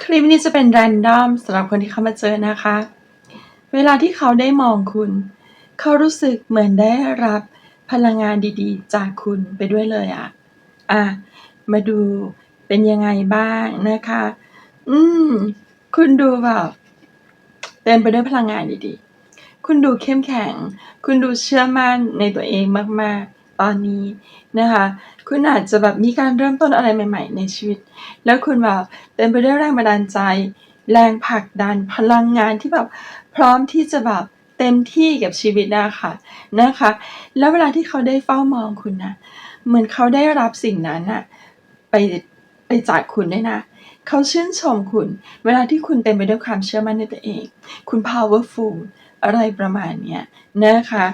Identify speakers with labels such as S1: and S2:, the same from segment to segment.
S1: คลิปนี้จะเป็นแรนดอมสำหรับคนที่เข้ามาเจอนะคะ เวลาที่เขาได้มองคุณ เขารู้สึกเหมือนได้รับพลังงานดีๆ จากคุณไปด้วยเลยอะอะ มาดูเป็นยังไงบ้างนะคะ อืม คุณดูแบบเต็มไปด้วยพลังงานดีๆ คุณดูเข้มแข็ง คุณดูเชื่อมั่นในตัวเองมากๆ ตอนนี้นะคะ คุณอาจจะแบบมีการเริ่มต้นอะไรใหม่ ๆ ในชีวิต แล้วคุณแบบเต็มไปด้วยแรงบันดาลใจ แรงผลักดันพลังงานที่แบบพร้อมที่จะแบบเต็มที่กับชีวิตนะคะนะคะ แล้วเวลาที่เขาได้เฝ้ามองคุณนะเหมือนเขาได้รับสิ่งนั้นอะไปไปจากคุณด้วยนะเขาชื่นชมคุณ เวลาที่คุณเต็มไปด้วยความเชื่อมั่นในตัวเอง คุณ powerful อะไรประมาณเนี้ยนะคะ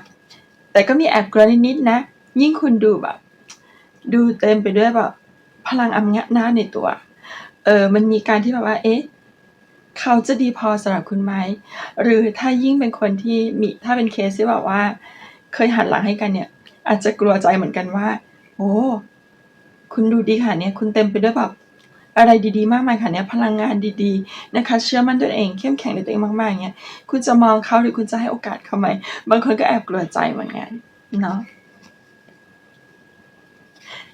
S1: แต่ก็มีแอบกลัวนิดๆนะ ยิ่งคุณดูแบบ ดูเต็มไปด้วยแบบ พลังอำนาจในตัว เออ มันมีการที่แบบว่า เอ๊ะ เขาจะดีพอสำหรับคุณไหม หรือถ้ายิ่งเป็นคนที่มีถ้าเป็นเคสที่แบบว่า เคยหันหลังให้กันเนี่ย อาจจะกลัวใจเหมือนกันว่า โอ้คุณดูดีค่ะเนี่ย คุณเต็มไปด้วยแบบอะไรดีๆ มากมายค่ะเนี่ยพลังงานดีๆนะคะ เชื่อมั่นตัวเองเข้มแข็งในตัวเองมากๆอย่างเงี้ยคุณจะมองเขาหรือคุณจะให้โอกาสเขาไหมบางคนก็แอบกลัวใจเหมือนกันเนาะ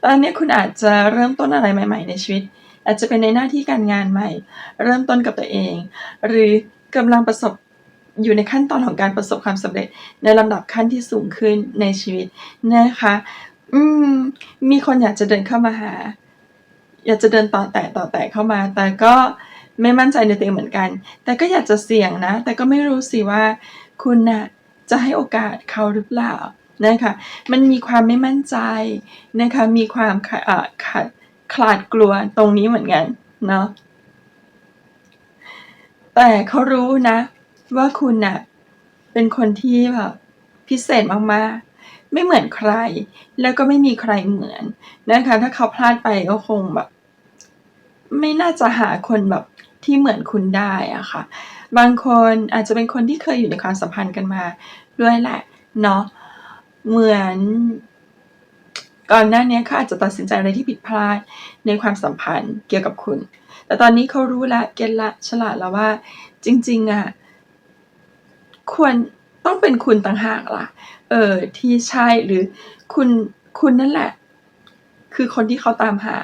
S1: ตอนนี้คุณอาจจะเริ่มต้นอะไรใหม่ ๆ ในชีวิต อาจจะเป็นในหน้าที่การงานใหม่ เริ่มต้นกับตัวเอง หรือกำลังประสบอยู่ในขั้นตอนของการประสบความสำเร็จ ในลำดับขั้นที่สูงขึ้นในชีวิตนะคะอืมมีคนอยากจะเดินเข้ามาหา อยากจะเดินต่อแตะต่อแตะเข้ามา แต่ก็ไม่มั่นใจในตัวเองเหมือนกัน แต่ก็อยากจะเสี่ยงนะ แต่ก็ไม่รู้สิว่า คุณน่ะจะให้โอกาสเขาหรือเปล่า นะคะมันมีความไม่มั่นใจนะคะมีความขาดขลาดกลัวตรงนี้เหมือนกันเนาะแต่เขารู้นะ ว่าคุณน่ะเป็นคนที่แบบพิเศษมากๆ ไม่เหมือนใคร แล้วก็ไม่มีใครเหมือนนะคะ ถ้าเขาพลาดไปก็คงแบบ ไม่น่าจะหาคนแบบที่เหมือนคุณได้อะค่ะ บางคนอาจจะเป็นคนที่เคยอยู่ในความสัมพันธ์กันมาด้วยแหละ เนาะ เหมือนก่อนหน้านี้เขาอาจจะตัดสินใจอะไรที่ผิดพลาดในความสัมพันธ์เกี่ยวกับคุณ แต่ตอนนี้เขารู้แล้วเก็ตล้วฉลาดแล้วว่า จริงๆอะควรต้องเป็นคุณต่างหากล่ะ เออที่ใช่หรือคุณคุณนั่นแหละ คือคนที่เขาตามหา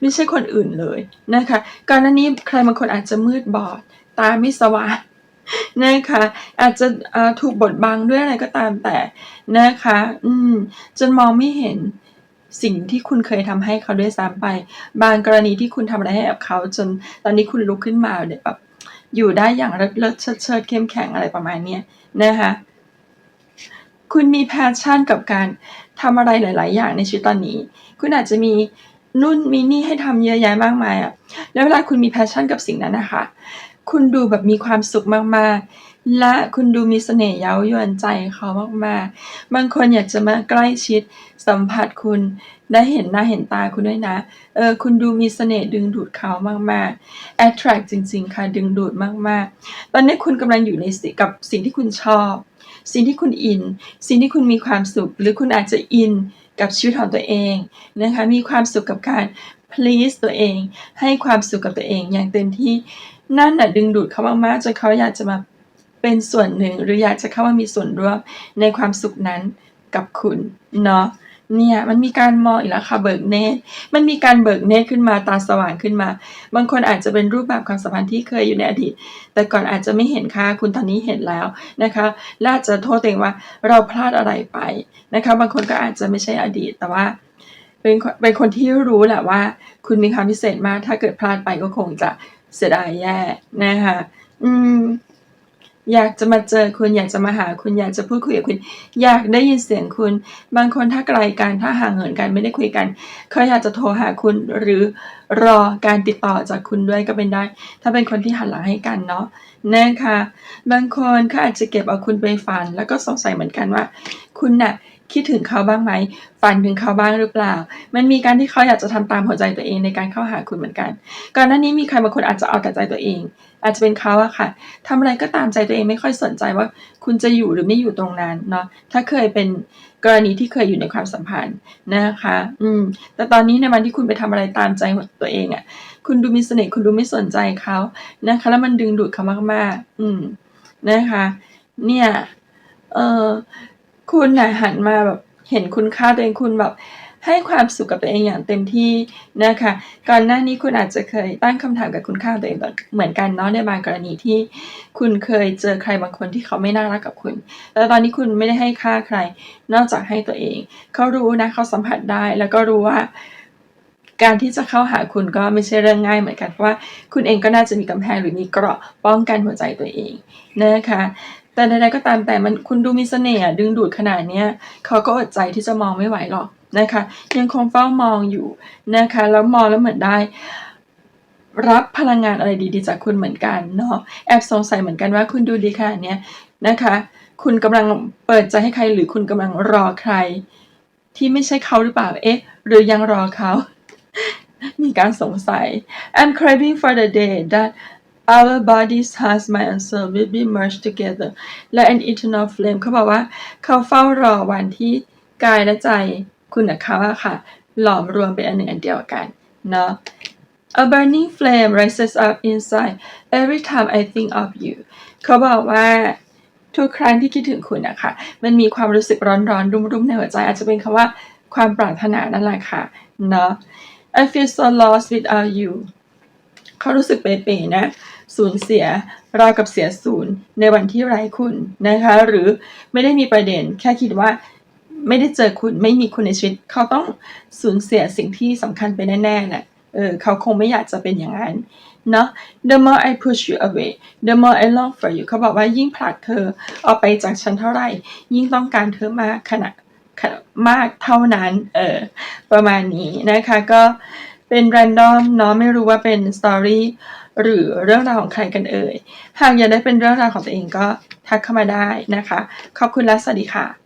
S1: ไม่ใช่คนอื่นเลยนะคะก่อนหน้านี้ใครบางคนอาจจะมืดบอด ตาไม่สว่าง นะคะอาจจะถูกบดบังด้วยอะไรก็ตามแต่นะคะ อืม จนมองไม่เห็นสิ่งที่คุณเคยทำให้เขาด้วยซ้ำไป บางกรณีที่คุณทำอะไรให้กับเขา จนตอนนี้คุณลุกขึ้นมาเนี่ยแบบอยู่ได้อย่างเลิศๆเชิดเข้มแข็งอะไรประมาณเนี้นะคะคุณมี passion กับการทำอะไรหลาย ๆ อย่างในชีวิตตอนนี้ คุณอาจจะมีนู่นมีนี่ให้ทำเยอะแยะมากมายอะแล้วเวลาคุณมี passion กับสิ่งนั้นนะคะ คุณดูแบบมีความสุขมาก ๆ และคุณดูมีเสน่ห์เย้ายวนใจเขามาก ๆ บางคนอยากจะมาใกล้ชิดสัมผัสคุณได้เห็นหน้าเห็นตาคุณด้วยนะ เออ คุณดูมีเสน่ห์ดึงดูดเขามาก ๆ attract จริง ๆ ค่ะ ดึงดูดมาก ๆ ตอนนี้คุณกำลังอยู่ในสิกับสิ่งที่คุณชอบ สิ่งที่คุณอิน สิ่งที่คุณมีความสุข หรือคุณอาจจะอินกับชีวิตของตัวเองนะคะ มีความสุขกับการ please ตัวเอง ให้ความสุขกับตัวเองอย่างเต็มที่ นั่นน่ะดึงดูดเขามากๆจนเขาอยากจะมาเป็นส่วนหนึ่ง หรืออยากจะเข้ามามีส่วนร่วมในความสุขนั้นกับคุณเนาะเนี่ยมันมีการมองอีกแล้วค่ะเบิกเนตมันมีการเบิกเนตขึ้นมาตาสว่างขึ้นมา บางคนอาจจะเป็นรูปแบบความสัมพันธ์ที่เคยอยู่ในอดีต แต่ก่อนอาจจะไม่เห็นค่าคุณตอนนี้เห็นแล้วนะคะและอาจจะโทษตัวเองว่าเราพลาดอะไรไปนะคะ บางคนก็อาจจะไม่ใช่อดีตแต่ว่า เป็นคนเป็นคนที่รู้แหละว่า คุณมีความพิเศษมาก ถ้าเกิดพลาดไปก็คงจะเสียดายแย่นะคะอืม อยากจะมาเจอคุณอยากจะมาหาคุณอยากจะพูดคุยกับคุณ อยากได้ยินเสียงคุณ บางคนถ้าไกลกันถ้าห่างเหินกันไม่ได้คุยกันเขาอยากจะโทรหาคุณหรือรอการติดต่อจากคุณด้วยก็เป็นได้ ถ้าเป็นคนที่หันหลังให้กันเนาะนะคะบางคนเขาอาจจะเก็บเอาคุณไปฝัน แล้วก็สงสัยเหมือนกันว่า คุณน่ะ คิดถึงเขาบ้างไหมฝันถึงเขาบ้างหรือเปล่า มันมีการที่เขาอยากจะทำตามหัวใจตัวเองในการเข้าหาคุณเหมือนกัน ก่อนหน้านี้มีใครบางคนอาจจะเอาแต่ใจตัวเอง อาจจะเป็นเขาอะค่ะทำอะไรก็ตามใจตัวเองไม่ค่อยสนใจว่า คุณจะอยู่หรือไม่อยู่ตรงนั้นเนาะถ้าเคยเป็นกรณีที่เคยอยู่ในความสัมพันธ์นะคะ อืม แต่ตอนนี้ในวันที่คุณไปทำอะไรตามใจตัวเองอะคุณดูมีเสน่ห์คุณดูไม่สนใจเขานะคะแล้วมันดึงดูดเขามากๆ อืมนะคะ เนี่ย เออ คุณน่ะหันมาแบบเห็นคุณค่าตัวเองคุณแบบให้ความสุขกับตัวเองอย่างเต็มที่นะคะก่อนหน้านี้คุณอาจจะเคยตั้งคำถามกับคุณค่าตัวเองเหมือนกันเนาะในบางกรณีที่คุณเคยเจอใครบางคนที่เขาไม่น่ารักกับคุณ แต่ตอนนี้คุณไม่ได้ให้ค่าใคร นอกจากให้ตัวเอง เขารู้นะเขาสัมผัสได้แล้วก็รู้ว่า การที่จะเข้าหาคุณก็ไม่ใช่เรื่องง่ายเหมือนกันเพราะว่าคุณเองก็น่าจะมีกำแพงหรือมีเกราะป้องกันหัวใจตัวเองนะคะ แต่ใดๆก็ตามแต่มันคุณดูมีเสน่ห์ดึงดูดขนาดเนี้ยเขาก็อดใจที่จะมองไม่ไหวหรอกนะคะ ยังคงเฝ้ามองอยู่นะคะแล้วมองแล้วเหมือนได้ รับพลังงานอะไรดีๆจากคุณเหมือนกันเนาะแอบสงสัยเหมือนกันว่าคุณดูดีขนาดเนี้ยนะคะ คุณกำลังเปิดใจให้ใครหรือคุณกำลังรอใคร ที่ไม่ใช่เขาหรือเปล่าเอ๊ะ หรือยังรอเขามีการสงสัย I'm craving for the day that our bodies hearts mind and soul will be merged together และ an eternal flame เขาบอกว่าเขาเฝ้ารอวันที่กายและใจคุณกับเขาอะค่ะ หลอมรวมเป็นอันหนึ่งอันเดียวกันเนาะ A burning flame rises up inside every time I think of you เขาบอกว่าทุกครั้งที่คิดถึงคุณอะค่ะมันมีความรู้สึกร้อนๆ รุ่มๆ ในหัวใจ อาจจะเป็นคำว่าความปรารถนานั่นแหละค่ะเนาะ I feel so lost without you เขารู้สึกเป๋ๆนะ สูญเสียราวกับเสียศูนย์ในวันที่ไร้คุณนะคะ หรือไม่ได้มีประเด็นแค่คิดว่าไม่ได้เจอคุณไม่มีคุณในชีวิต เขาต้องสูญเสียสิ่งที่สำคัญไปแน่ๆน่ะเออเขาคงไม่อยากจะเป็นอย่างนั้นเนาะ The more I push you away the more I long for you เขาบอกว่ายิ่งผลักเธอออกไปจากฉันเท่าไหร่ ยิ่งต้องการเธอมากขนาดขนาดมากเท่านั้น เออ ประมาณนี้นะคะ ก็เป็นแรนดอมเนาะ ไม่รู้ว่าเป็นสตอรี่ หรือเรื่องราวของใครกันเอ่ย หากอยากได้เป็นเรื่องราวของตัวเองก็ทักเข้ามาได้นะคะ ขอบคุณและสวัสดีค่ะ